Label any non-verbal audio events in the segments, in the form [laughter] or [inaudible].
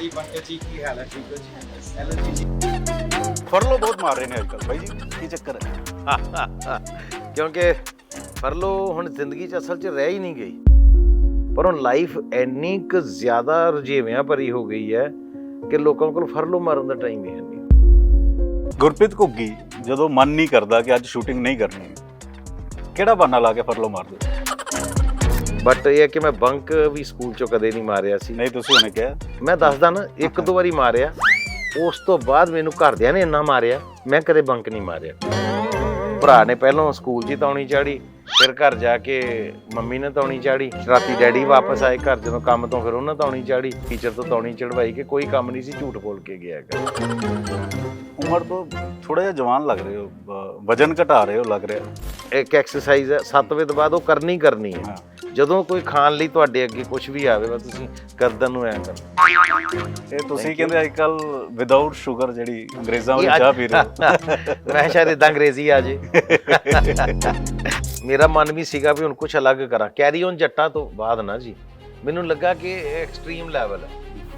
ਜੀ ਪੰਕਜ ਜੀ ਕੀ ਹਾਲ ਹੈ? ਠੀਕ ਹੋ ਜੀ? ਹੈਲੋ ਜੀ ਫਰਲੋ ਬਹੁਤ ਮਾਰ ਰਹੇ ਨੇ ਅੱਜਕੱਲ ਬਾਈ ਜੀ ਕੀ ਚੱਕਰ ਹੈ? [laughs] ਕਿਉਂਕਿ ਫਰਲੋ ਹੁਣ ਜ਼ਿੰਦਗੀ 'ਚ ਅਸਲ 'ਚ ਰਹਿ ਹੀ ਨਹੀਂ ਗਈ। ਪਰ ਹੁਣ ਲਾਈਫ ਇੰਨੀ ਕੁ ਜ਼ਿਆਦਾ ਰੁਝੇਵਿਆਂ ਭਰੀ ਹੋ ਗਈ ਹੈ ਕਿ ਲੋਕਾਂ ਕੋਲ ਫਰਲੋ ਮਾਰਨ ਦਾ ਟਾਈਮ ਹੀ ਹੈ ਨਹੀਂ। ਗੁਰਪ੍ਰੀਤ ਘੁੱਗੀ ਜਦੋਂ ਮਨ ਨਹੀਂ ਕਰਦਾ ਕਿ ਅੱਜ ਸ਼ੂਟਿੰਗ ਨਹੀਂ ਕਰਨੀ ਕਿਹੜਾ ਬਹਾਨਾ ਲਾ ਕੇ ਫਰਲੋ ਮਾਰ ਦਿਓ ਬਟ ਇਹ ਹੈ ਕਿ ਮੈਂ ਬੰਕ ਵੀ ਸਕੂਲ 'ਚੋਂ ਕਦੇ ਨਹੀਂ ਮਾਰਿਆ ਸੀ। ਨਹੀਂ ਤੁਸੀਂ ਉਹਨੇ ਕਿਹਾ। ਮੈਂ ਦੱਸਦਾ ਨਾ ਇੱਕ ਦੋ ਵਾਰੀ ਮਾਰਿਆ। ਉਸ ਤੋਂ ਬਾਅਦ ਮੈਨੂੰ ਘਰਦਿਆਂ ਨੇ ਇੰਨਾ ਮਾਰਿਆ ਮੈਂ ਕਦੇ ਬੰਕ ਨਹੀਂ ਮਾਰਿਆ। ਭਰਾ ਨੇ ਪਹਿਲਾਂ ਸਕੂਲ ਹੀ ਤੌਣੀ ਚਾੜੀ ਫਿਰ ਘਰ ਜਾ ਕੇ ਮੰਮੀ ਨੇ ਤੌਣੀ ਚਾੜੀ। ਰਾਤੀ ਡੈਡੀ ਵਾਪਸ ਆਏ ਘਰ ਜਦੋਂ ਕੰਮ ਤੋਂ ਫਿਰ ਉਹਨਾਂ ਤੌਣੀ ਚਾੜੀ। ਟੀਚਰ ਤੋਂ ਤੌਣੀ ਚੜਵਾਈ ਕਿ ਕੋਈ ਕੰਮ ਨਹੀਂ ਸੀ ਝੂਠ ਬੋਲ ਕੇ ਗਿਆ ਹੈਗਾ। ਉਮਰ ਤੋਂ ਥੋੜਾ ਜਿਹਾ ਜਵਾਨ ਲੱਗ ਰਹੇ ਹੋ ਵਜਨ ਘਟਾ ਰਹੇ ਹੋ ਲੱਗ ਰਿਹਾ। ਇੱਕ ਐਕਸਰਸਾਈਜ਼ ਹੈ 7 ਵਜੇ ਤੋਂ ਬਾਅਦ ਉਹ ਕਰਨੀ ਕਰਨੀ ਹਾਂ। ਜਦੋਂ ਕੋਈ ਖਾਣ ਲਈ ਤੁਹਾਡੇ ਅੱਗੇ ਕੁਝ ਵੀ ਆਵੇ ਬਸ ਤੁਸੀਂ ਗਰਦਨ ਨੂੰ ਐ ਕਰੋ। ਇਹ ਤੁਸੀਂ ਕਹਿੰਦੇ ਅੱਜਕੱਲ ਵਿਦਆਊਟ ਸ਼ੂਗਰ ਜਿਹੜੀ ਅੰਗਰੇਜ਼ਾਂ ਵਾਲੀ ਇਹ ਅੱਜ- ਚਾਹ ਪੀ ਰਹੇ ਹੋ। [laughs] ਮੈਂ ਸ਼ਾਇਦ ਇਦਾਂ ਅੰਗਰੇਜ਼ੀ ਆ ਜੇ। ਮੇਰਾ ਮਨ ਵੀ ਸੀਗਾ ਵੀ ਹੁਣ ਕੁਝ ਅਲੱਗ ਕਰਾਂ। ਕੈਰੀ ਔਨ ਜੱਟਾਂ ਤੋਂ ਬਾਅਦ ਨਾ ਜੀ। ਮੈਨੂੰ ਲੱਗਾ ਕਿ ਐਕਸਟ੍ਰੀਮ ਲੈਵਲ ਹੈ।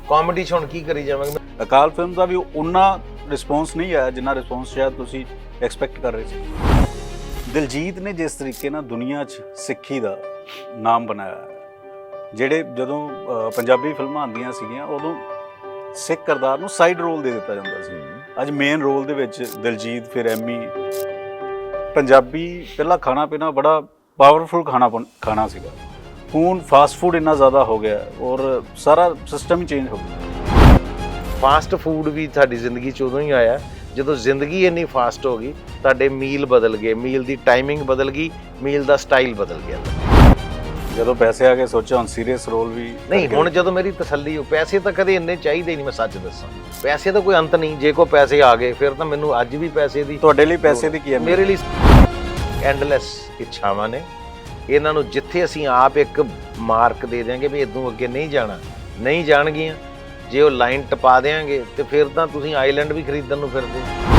ਕਾਮੇਡੀ 'ਚ ਹੁਣ ਕੀ ਕਰੀ ਜਾਵਾਂਗੇ? ਅਕਾਲ ਫਿਲਮ ਦਾ ਵੀ ਉਨਾ ਰਿਸਪੌਂਸ ਨਹੀਂ ਆਇਆ ਜਿੰਨਾ ਰਿਸਪੌਂਸ ਸ਼ਾਇਦ ਤੁਸੀਂ ਐਕਸਪੈਕਟ ਕਰ ਰਹੇ ਸੀ। ਦਿਲਜੀਤ ਨੇ ਜਿਸ ਤਰੀਕੇ ਨਾਲ ਦੁਨੀਆ 'ਚ ਸਿੱਖੀ ਦਾ ਨਾਮ ਬਣਾਇਆ ਜਿਹੜੇ ਜਦੋਂ ਪੰਜਾਬੀ ਫਿਲਮਾਂ ਆਉਂਦੀਆਂ ਸੀਗੀਆਂ ਉਦੋਂ ਸਿੱਖ ਕਰਦਾਰ ਨੂੰ ਸਾਈਡ ਰੋਲ ਦੇ ਦਿੱਤਾ ਜਾਂਦਾ ਸੀ। ਅੱਜ ਮੇਨ ਰੋਲ ਦੇ ਵਿੱਚ ਦਿਲਜੀਤ ਫਿਰ ਐਮੀ ਪੰਜਾਬੀ ਪਹਿਲਾਂ ਖਾਣਾ ਪੀਣਾ ਬੜਾ ਪਾਵਰਫੁਲ ਖਾਣਾ ਖਾਣਾ ਸੀਗਾ। ਹੁਣ ਫਾਸਟ ਫੂਡ ਇੰਨਾ ਜ਼ਿਆਦਾ ਹੋ ਗਿਆ ਔਰ ਸਾਰਾ ਸਿਸਟਮ ਹੀ ਚੇਂਜ ਹੋ ਗਿਆ। ਫਾਸਟ ਫੂਡ ਵੀ ਸਾਡੀ ਜ਼ਿੰਦਗੀ 'ਚ ਉਦੋਂ ਹੀ ਆਇਆ। ਜਦੋਂ ਜ਼ਿੰਦਗੀ ਇੰਨੀ ਫਾਸਟ ਹੋ ਗਈ ਤੁਹਾਡੇ ਮੀਲ ਬਦਲ ਗਏ ਮੀਲ ਦੀ ਟਾਈਮਿੰਗ ਬਦਲ ਗਈ ਮੀਲ ਦਾ ਸਟਾਈਲ ਬਦਲ ਗਿਆ। ਜਦੋਂ ਪੈਸੇ ਆ ਗਏ ਸੋਚਿਆ ਹੁਣ ਸੀਰੀਅਸ ਰੋਲ ਵੀ ਨਹੀਂ ਹੁਣ ਜਦੋਂ ਮੇਰੀ ਤਸੱਲੀ ਹੋ ਪੈਸੇ ਤਾਂ ਕਦੇ ਇੰਨੇ ਚਾਹੀਦੇ ਨਹੀਂ ਮੈਂ ਸੱਚ ਦੱਸਾਂ। ਪੈਸੇ ਦਾ ਕੋਈ ਅੰਤ ਨਹੀਂ ਜੇ ਕੋ ਪੈਸੇ ਆ ਗਏ ਫਿਰ ਤਾਂ ਮੈਨੂੰ ਅੱਜ ਵੀ ਪੈਸੇ ਦੀ ਤੁਹਾਡੇ ਲਈ ਪੈਸੇ ਦੀ ਕੀ ਹੈ ਮੇਰੇ ਲਈ ਐਂਡਲੈਸ ਇੱਛਾਵਾਂ ਨੇ। ਇਹਨਾਂ ਨੂੰ ਜਿੱਥੇ ਅਸੀਂ ਆਪ ਇੱਕ ਮਾਰਕ ਦੇ ਦਿਆਂਗੇ ਵੀ ਇਦੋਂ ਅੱਗੇ ਨਹੀਂ ਜਾਣਾ ਨਹੀਂ ਜਾਣਗੀਆਂ ਜੇ ਉਹ ਲਾਈਨ ਟਪਾ ਦੇਾਂਗੇ ਤੇ ਫਿਰ ਤਾਂ ਤੁਸੀਂ ਆਈਲੈਂਡ ਵੀ ਖਰੀਦਣ ਨੂੰ ਫਿਰਦੇ।